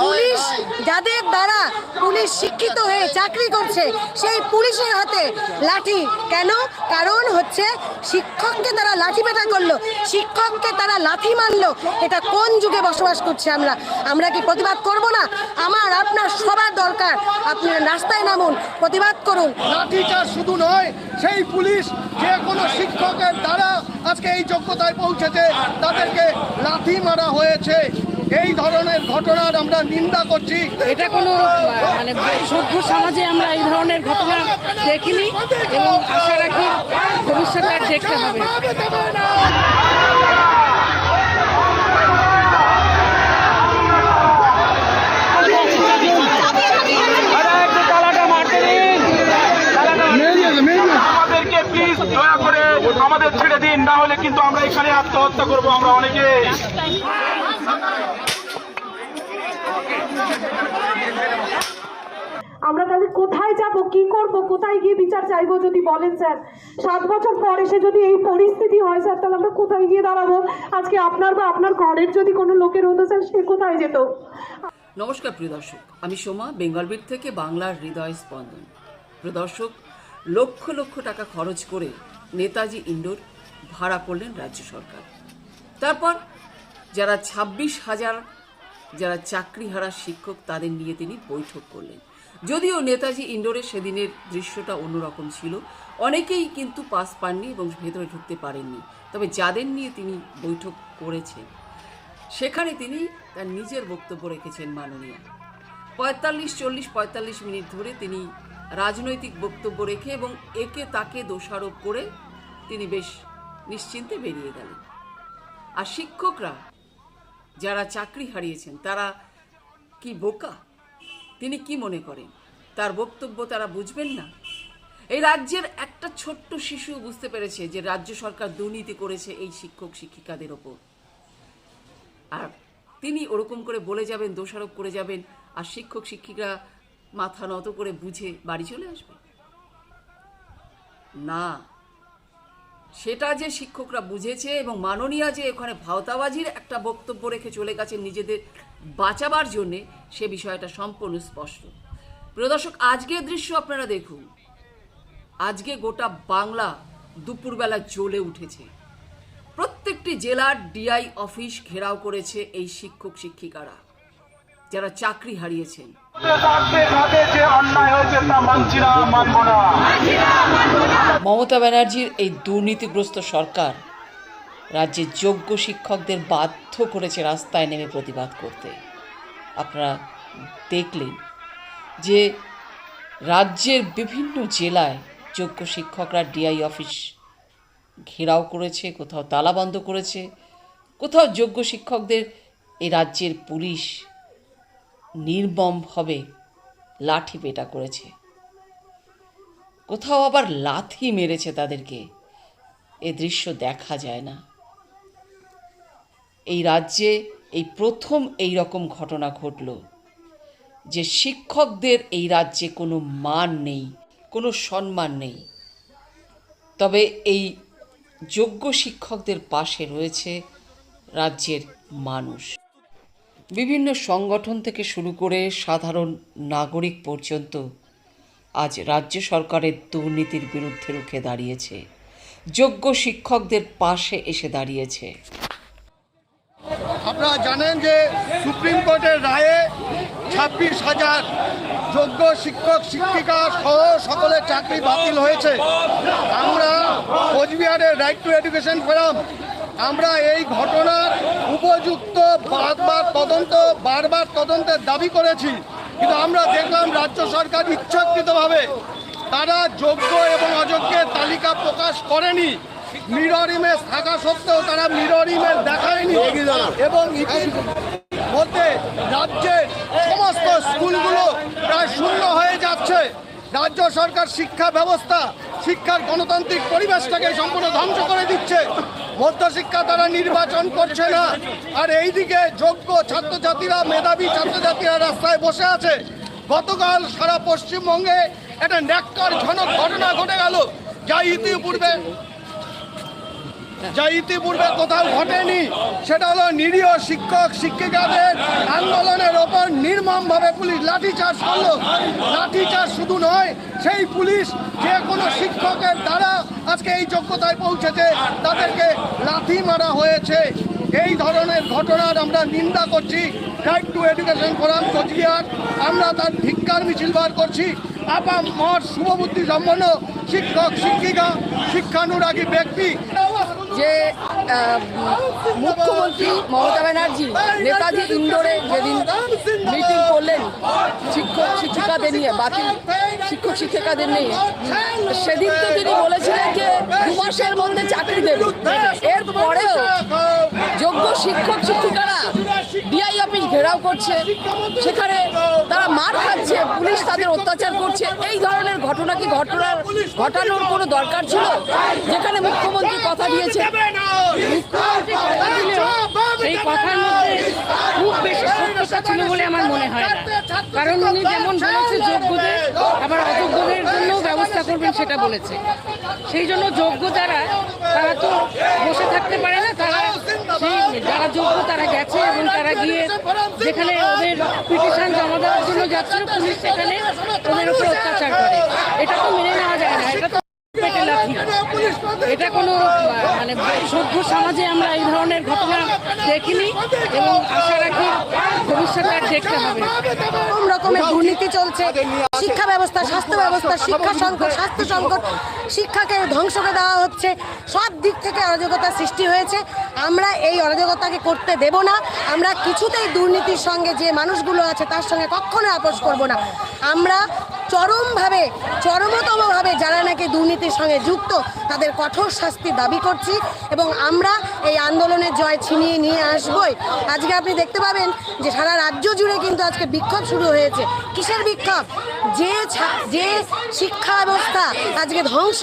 Police, যাদের দ্বারা police শিক্ষিত হয়ে চাকরি করছে, সেই পুলিশের হাতে লাঠি। কেন? কারণ হচ্ছে শিক্ষককে তারা লাঠি পেটা করল, শিক্ষককে তারা লাঠি মারলো। এটা কোন যুগে বসবাস করছে আমরা? আমরা কি প্রতিবাদ করব না? আমার, আপনার সবার দরকার। আপনি রাস্তায় নামুন, প্রতিবাদ করুন। লাঠিটা শুধু নয়, সেই পুলিশ যে কোনো শিক্ষকের দ্বারা আজকে এই যোগ্যতায় পৌঁছেছে, তাদেরকে লাঠি মারা হয়েছে। এই ধরনের ঘটনার আমরা নিন্দা করছি। এটা কোনো মানে সভ্য সমাজে আমরা এই ধরনের ঘটনা দেখিনি এবং আশা রাখি ভবিষ্যতে আর দেখতে হবে। আমাদেরকে দয়া করে আমাদের ছেড়ে দিন না হলে কিন্তু আমরা এখানে আত্মহত্যা করব আমরা অনেকে আমরা তাহলে কোথায় যাব, কি করব, কোথায় গিয়ে বিচার চাইব যদি বলেন, স্যার? সাত বছর পর এসে যদি এই পরিস্থিতি হয়, স্যার, তাহলে আমরা কোথায় গিয়ে দাঁড়াবো? আজকে আপনার বা আপনার ঘরের যদি কোনো লোকের হতো, স্যার, সে কোথায় যেত? নমস্কার, প্রিয় দর্শক। আমি সোমা, বেঙ্গলবিট থেকে বাংলার হৃদয় স্পন্দন। প্রিয় দর্শক, লক্ষ লক্ষ টাকা খরচ করে নেতাজি ইন্ডোর ভাড়া করলেন রাজ্য সরকার। তারপর যারা ছাব্বিশ হাজার যারা চাকরি চাকরিহারা শিক্ষক, তাদের নিয়ে তিনি বৈঠক করলেন। যদিও নেতাজি ইন্ডোরে সেদিনের দৃশ্যটা অন্যরকম ছিল। অনেকেই কিন্তু পাস পাননি এবং ভেতরে ঢুকতে পারেননি। তবে যাদের নিয়ে তিনি বৈঠক করেছেন, সেখানে তিনি তার নিজের বক্তব্য রেখেছেন মাননীয়। পঁয়তাল্লিশ, চল্লিশ, পঁয়তাল্লিশ মিনিট ধরে তিনি রাজনৈতিক বক্তব্য রেখে এবং একে তাকে দোষারোপ করে তিনি বেশ নিশ্চিন্তে বেরিয়ে গেলেন। আর শিক্ষকরা যারা চাকরি হারিয়েছেন, তারা কি বোকা? তিনি কি মনে করেন? তার বক্তব্য তারা বুঝবেন না? এই রাজ্যের একটা ছোট্ট শিশু বুঝতে পেরেছে যে রাজ্য সরকার দুর্নীতি করেছে এই শিক্ষক, শিক্ষিকাদের ওপর। আর তিনি ওরকম করে বলে যাবেন, দোষারোপ করে যাবেন, আর শিক্ষক, শিক্ষিকা মাথা নত করে বুঝে বাড়ি চলে আসবে। না সেটা যে শিক্ষকরা বুঝেছে এবং মাননীয়া যে ওখানে ভাওতাবাজির একটা বক্তব্য রেখে চলে গেছেন নিজেদের বাঁচাবার জন্যে, সে বিষয়টা সম্পূর্ণ স্পষ্ট। প্রিয় দর্শক, আজকের দৃশ্য আপনারা দেখুন। আজকে গোটা বাংলা দুপুরবেলা জ্বলে উঠেছে। প্রত্যেকটি জেলার ডিআই অফিস ঘেরাও করেছে এই শিক্ষক শিক্ষিকারা যারা চাকরি হারিয়েছেন। মমতা ব্যানার্জির এই দুর্নীতিগ্রস্ত সরকার রাজ্যের যোগ্য শিক্ষকদের বাধ্য করেছে রাস্তায় নেমে প্রতিবাদ করতে। আপনারা দেখলেন যে রাজ্যের বিভিন্ন জেলায় যোগ্য শিক্ষকরা ডিআই অফিস ঘেরাও করেছে, কোথাও তালা বন্ধ করেছে, কোথাও যোগ্য শিক্ষকদের এই রাজ্যের পুলিশ নির্মমভাবে লাঠি পেটা করেছে। কোথাও আবার লাথি মেরেছে তাদেরকে। এ দৃশ্য দেখা যায় না। এই রাজ্যে এই প্রথম এই রকম ঘটনা ঘটল। যে শিক্ষকদের এই রাজ্যে কোনো মান নেই, কোনো সম্মান নেই। তবে এই যোগ্য শিক্ষকদের পাশে রয়েছে রাজ্যের মানুষ। বিভিন্ন সংগঠন থেকে শুরু করে সাধারণ নাগরিক পর্যন্ত আজ রাজ্য সরকারের দুর্নীতির বিরুদ্ধে রুখে দাঁড়িয়েছে। যোগ্য শিক্ষকদের পাশে এসে দাঁড়িয়েছে। আপনারা জানেন যে সুপ্রিম কোর্টের রায়ে ছাব্বিশ হাজার যোগ্য শিক্ষক, শিক্ষিকা সহ সকলের চাকরি বাতিল হয়েছে। আমরা কোচবিহারের রাইট টু এডুকেশন ফোরাম আমরা এই ঘটনার উপযুক্ত বারবার তদন্ত, বারবার তদন্তের দাবি করেছি। কিন্তু আমরা দেখলাম রাজ্য সরকার ইচ্ছাকৃতভাবে তারা যোগ্য এবং অযোগ্যের তালিকা প্রকাশ করেনি। মিরর ইমেজ থাকা সত্ত্বেও তারা মিরর ইমেজ দেখায়নি এবং মধ্যে রাজ্যের সমস্ত স্কুলগুলো প্রায় শূন্য হয়ে যাচ্ছে। রাজ্য সরকার শিক্ষা ব্যবস্থা, শিক্ষার গণতান্ত্রিক পরিবেশটাকে সম্পূর্ণ ধ্বংস করে দিচ্ছে। মধ্যশিক্ষা তারা নির্বাচন করছে না। আর এইদিকে যোগ্য ছাত্রছাত্রীরা, মেধাবী ছাত্রছাত্রীরা রাস্তায় বসে আছে। গতকাল সারা পশ্চিমবঙ্গে একটা ন্যাক্কার ঘন ঘটনা ঘটে গেল, যা ইতিপূর্বে যা ইতিপূর্বে কোথাও ঘটেনি, সেটা হলো নিরীহ শিক্ষক, শিক্ষিকাদের আন্দোলনের ওপর নির্মমভাবে পুলিশ লাঠিচার্জ করল। লাঠিচার্জ শুধু নয়, সেই পুলিশ যে কোনো শিক্ষকের দ্বারা আজকে এই যোগ্যতায় পৌঁছেছে, তাদেরকে লাঠি মারা হয়েছে। এই ধরনের ঘটনার আমরা নিন্দা করছি। Right to education forum Cooch Behar. আমরা তার ধিক্কার মিছিল বার করছি। আপা মঠ শুভবুদ্ধি সম্পন্ন শিক্ষক, শিক্ষিকা, শিক্ষানুরাগী ব্যক্তি। যে মুখ্যমন্ত্রী মমতা ব্যানার্জি নেতাজি ইন্দোরে যেদিন মিটিং করলেন শিক্ষক, শিক্ষিকাদের নিয়ে, বাকি শিক্ষক, শিক্ষিকাদের নিয়ে, সেদিন তো তিনি বলেছিলেন যে দু মাসের মধ্যে চাকরি দেবে। এরপরেও যোগ্য শিক্ষক, শিক্ষিকারা ডিআই অফিস ঘেরাও করছে। সেখানে তারা মার খাচ্ছে, পুলিশ তাদের অত্যাচার করছে। এই ধরনের ঘটনা কি ঘটনার ঘটানোর কোনো দরকার ছিল? যেখানে মুখ্যমন্ত্রী কথা দিয়েছে। সেই কথার মধ্যে খুব বেশি সত্যতা ছিল বলে আমার মনে হয় কারণ উনি যেমন বলেছে, যোগ্যদের, আবার অযোগ্যদের জন্য ব্যবস্থা করবেন সেটা বলেছে। সেই জন্য যোগ্য যারা, তারা তো বসে থাকতে পারে না যারা যোগ্য তারা গেছে এবং তারা গিয়ে যেখানে ওদের পিটিশন জমা দেওয়ার জন্য যাচ্ছিল, পুলিশ সেখানে ওদের উপর অত্যাচার করে। এটা তো মেনে নেওয়া যায় না, এটা তো এটা কোনো মানে সভ্য সমাজে আমরা এই ধরনের ঘটনা দেখিনি এবং আশা আর দেখতে হবে। না। রকম রকমের দুর্নীতি চলছে শিক্ষা ব্যবস্থা স্বাস্থ্য ব্যবস্থা শিক্ষা সংকট স্বাস্থ্য সংকট শিক্ষাকে ধ্বংস করে দেওয়া হচ্ছে। সব দিক থেকে অরাজকতার সৃষ্টি হয়েছে। আমরা এই অরাজকতাকে করতে দেব না। আমরা কিছুতেই দুর্নীতির সঙ্গে যে মানুষগুলো আছে তার সঙ্গে কখনো আপোষ করব না। আমরা চরমভাবে চরমতমভাবে নাকি দুর্নীতির সঙ্গে যুক্ত তাদের কঠোর শাস্তি দাবি করছি এবং আমরা এই আন্দোলনের জয় ছিনিয়ে নিয়ে আসবই। আজকে আপনি দেখতে পাবেন যে সারা রাজ্য জুড়ে কিন্তু আজকে বিক্ষোভ শুরু হয়েছে। কিসের বিক্ষোভ? যে যে শিক্ষা ব্যবস্থা আজকে ধ্বংস,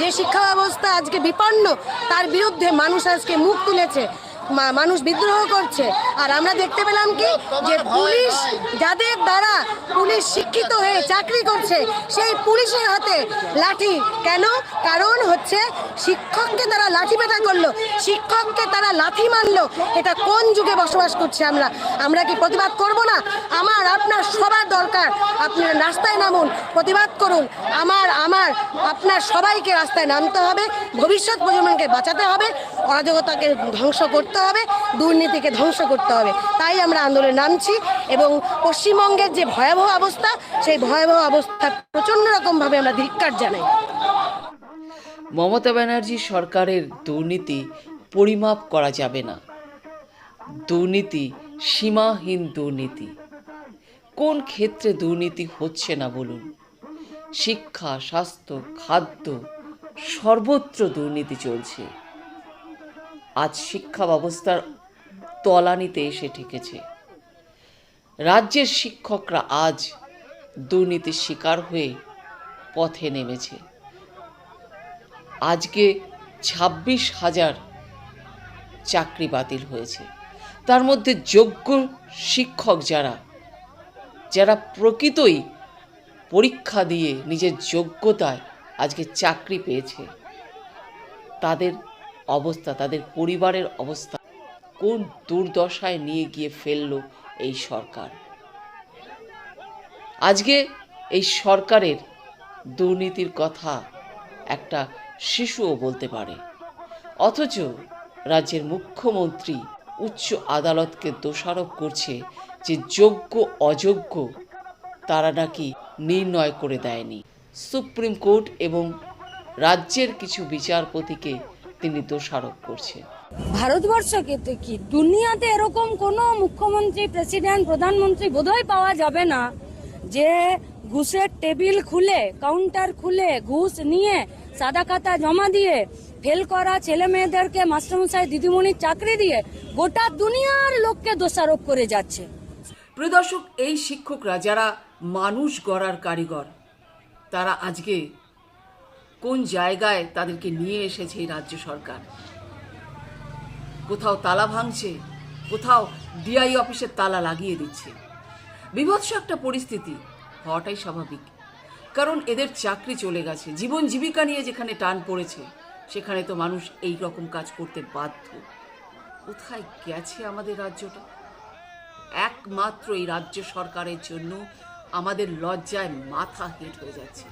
যে শিক্ষা ব্যবস্থা আজকে বিপন্ন, তার বিরুদ্ধে মানুষ আজকে মুখ তুলেছে। মানুষ বিদ্রোহ করছে। আর আমরা দেখতে পেলাম কি? যে পুলিশ যাদের দ্বারা পুলিশ শিক্ষিত হয়ে চাকরি করছে, সেই পুলিশের হাতে লাঠি। কেন? কারণ হচ্ছে শিক্ষককে তারা লাঠি পেটা করল। শিক্ষককে তারা লাঠি মারলো। এটা কোন যুগে বসবাস করছে আমরা? আমরা কি প্রতিবাদ করব না? আমার, আপনার সবার দরকার। আপনারা রাস্তায় নামুন, প্রতিবাদ করুন। আমার আমার, আপনার সবাইকে রাস্তায় নামতে হবে। ভবিষ্যৎ প্রজন্মকে বাঁচাতে হবে। অরাজকতাকে ধ্বংস করতে হবে, দুর্নীতিকে ধ্বংস করতে হবে। তাই আমরা আন্দোলনে নামছি এবং পশ্চিমবঙ্গের যে ভয়াবহ অবস্থা, সেই ভয়াবহ অবস্থা প্রচণ্ড রকমভাবে আমরা ধিক্কার জানাই। মমতা ব্যানার্জি সরকারের দুর্নীতি পরিমাপ করা যাবে না। দুর্নীতি, সীমাহীন দুর্নীতি। কোন ক্ষেত্রে দুর্নীতি হচ্ছে না বলুন? শিক্ষা, স্বাস্থ্য, খাদ্য, সর্বত্র দুর্নীতি চলছে। আজ শিক্ষা ব্যবস্থার তলানিতে এসে ঠেকেছে। রাজ্যের শিক্ষকরা আজ দুর্নীতির শিকার হয়ে পথে নেমেছে। আজকে ছাব্বিশ হাজার চাকরি বাতিল হয়েছে। তার মধ্যে যোগ্য শিক্ষক যারা যারা প্রকৃতই পরীক্ষা দিয়ে নিজের যোগ্যতায় আজকে চাকরি পেয়েছে, তাদের অবস্থা, তাদের পরিবারের অবস্থা। কোন দুর্দশায় নিয়ে গিয়ে ফেলল এই সরকার? আজকে এই সরকারের দুর্নীতির কথা একটা শিশুও বলতে পারে। অথচ রাজ্যের মুখ্যমন্ত্রী উচ্চ আদালতকে দোষারোপ করছে যে যোগ্য, অযোগ্য তারা নাকি নির্ণয় করে দেয়নি। সুপ্রিম কোর্ট এবং রাজ্যের কিছু বিচারপতিকে তিনি দোষারোপ করছেন ভারতবর্ষকে তো কি দুনিয়াতে এরকম কোনো মুখ্যমন্ত্রী প্রেসিডেন্ট প্রধানমন্ত্রী বোধহয় পাওয়া যাবে না যে ঘুষের টেবিল খুলে কাউন্টার খুলে ঘুষ নিয়ে সাদা খাতা জমা দিয়ে ফেল করা ছেলে মেয়েদেরকে মাস্টারমশাই দিদিমণির চাকরি দিয়ে গোটা দুনিয়ার লোককে দোষারোপ করে যাচ্ছে। প্রিয় দর্শক এই শিক্ষকরা যারা মানুষ গড়ার কারিগর তারা আজকে কোন জায়গায় তাদেরকে নিয়ে এসেছে এই রাজ্য সরকার? কোথাও তালা ভাঙছে, কোথাও ডিআই অফিসের তালা লাগিয়ে দিচ্ছে। বিভৎস একটা পরিস্থিতি, হওয়াটাই স্বাভাবিক। কারণ এদের চাকরি চলে গেছে, জীবন জীবিকা নিয়ে যেখানে টান পড়েছে, সেখানে তো মানুষ এই রকম কাজ করতে বাধ্য। কোথায় গেছে আমাদের রাজ্যটা? একমাত্র এই রাজ্য সরকারের জন্য আমাদের লজ্জায় মাথা হেট হয়ে যাচ্ছে।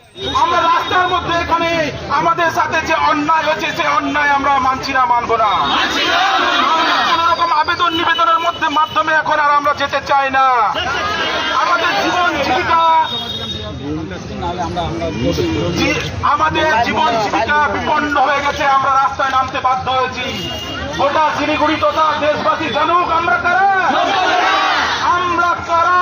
আমরা রাস্তার মধ্যে এখানে আমাদের সাথে যে অন্যায় হয়েছে সে অন্যায় আমরা মানছি না, মানবো না। রকম আবেদন নিবেদনের মধ্যে, মাধ্যমে এখন আর আমরা যেতে চাই না। আমাদের জীবন জীবিকা আমাদের জীবন জীবিকা বিপন্ন হয়ে গেছে, আমরা রাস্তায় নামতে বাধ্য হয়েছি। গোটা শিলিগুড়ি তথা দেশবাসী জানুক, আমরা কারা? আমরা কারা?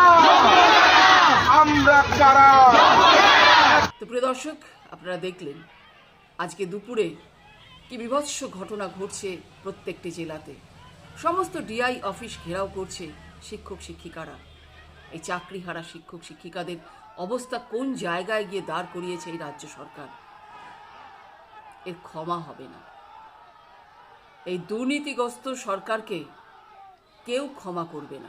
তো প্রিয় দর্শক, আপনারা দেখলেন, আজকে দুপুরে কি বিভৎস ঘটনা ঘটছে প্রত্যেকটি জেলাতে। সমস্ত ডিআই অফিস ঘেরাও করছে শিক্ষক, শিক্ষিকারা। এই চাকরিহারা শিক্ষক, শিক্ষিকাদের অবস্থা কোন জায়গায় গিয়ে দাঁড় করিয়েছে এই রাজ্য সরকার? এর ক্ষমা হবে না। এই দুর্নীতিগ্রস্ত সরকারকে কেউ ক্ষমা করবে না।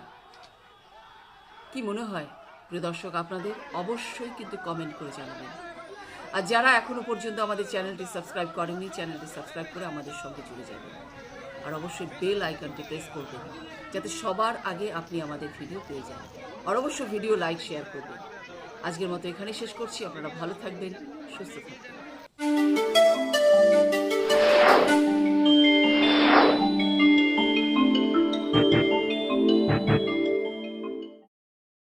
কি মনে হয়? প্রিয় দর্শক, আপনাদের অবশ্যই কিন্তু কমেন্ট করে জানাবেন। আর যারা এখনও পর্যন্ত আমাদের চ্যানেলটি সাবস্ক্রাইব করেননি, চ্যানেলটি সাবস্ক্রাইব করে আমাদের সঙ্গে জুড়ে যাবেন। আর অবশ্যই বেল আইকনটি প্রেস করবেন, যাতে সবার আগে আপনি আমাদের ভিডিও পেয়ে যান। আর অবশ্যই ভিডিও লাইক শেয়ার করবেন। আজকের মতো এখানে শেষ করছি। আপনারা ভালো থাকবেন, সুস্থ থাকবেন।